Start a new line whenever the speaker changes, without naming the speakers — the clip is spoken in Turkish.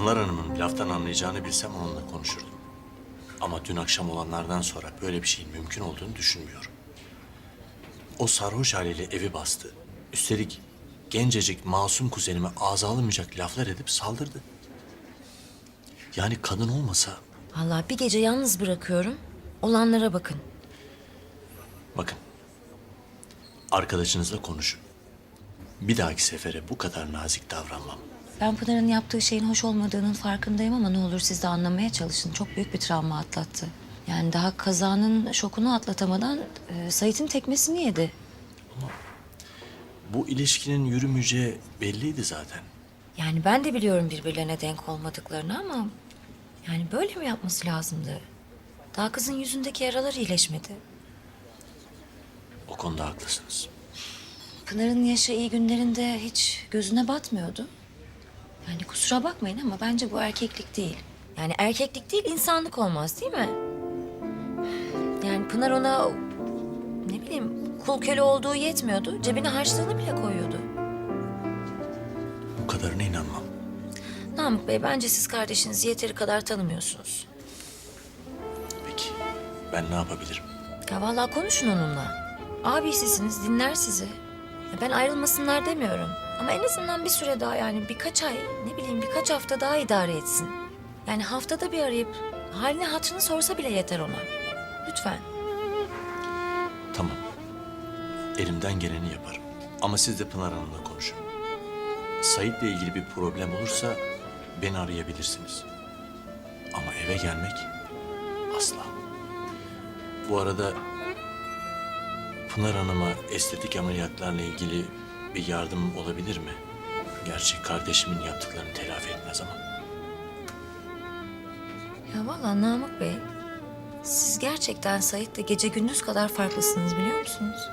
Pınar Hanım'ın laftan anlayacağını bilsem onunla konuşurdum. Ama dün akşam olanlardan sonra böyle bir şeyin mümkün olduğunu düşünmüyorum. O sarhoş haliyle evi bastı. Üstelik gencecik masum kuzenime ağza alınmayacak laflar edip saldırdı. Yani kadın olmasa
Vallahi bir gece yalnız bırakıyorum. Olanlara bakın.
bakın arkadaşınızla konuşun. Bir dahaki sefere bu kadar nazik davranmam.
Ben Pınar'ın yaptığı şeyin hoş olmadığının farkındayım ama ne olur siz de anlamaya çalışın. Çok büyük bir travma atlattı. Yani daha kazanın şokunu atlatamadan e, Sait'in tekmesini yedi.
Bu ilişkinin yürümeyeceği belliydi zaten.
Yani ben de biliyorum birbirlerine denk olmadıklarını ama... Yani böyle mi yapması lazımdı? Daha kızın yüzündeki yaralar iyileşmedi.
O konuda haklısınız.
Pınar'ın yaşı iyi günlerinde hiç gözüne batmıyordu. Yani kusura bakmayın ama bence bu erkeklik değil. Yani erkeklik değil insanlık olmaz değil mi? Yani Pınar ona ne bileyim kul köle olduğu yetmiyordu. Cebine harçlığını bile koyuyordu.
Bu kadarına inanmam.
Namık Bey bence siz kardeşinizi yeteri kadar tanımıyorsunuz.
Peki ben ne yapabilirim?
Ya vallahi konuşun onunla. Abisisiniz dinler sizi. Ya ben ayrılmasınlar demiyorum. Ama en azından bir süre daha yani birkaç ay ne bileyim birkaç hafta daha idare etsin. Yani haftada bir arayıp halini hatırını sorsa bile yeter ona. Lütfen.
Tamam. Elimden geleni yaparım. Ama siz de Pınar Hanım'la konuşun. Sait'le ilgili bir problem olursa beni arayabilirsiniz. Ama eve gelmek asla. Bu arada Pınar Hanım'a estetik ameliyatlarla ilgili bir yardım olabilir mi? Gerçi kardeşimin yaptıklarını telafi etmez ama.
Ya vallahi Namık Bey siz gerçekten Sait'le gece gündüz kadar farklısınız biliyor musunuz?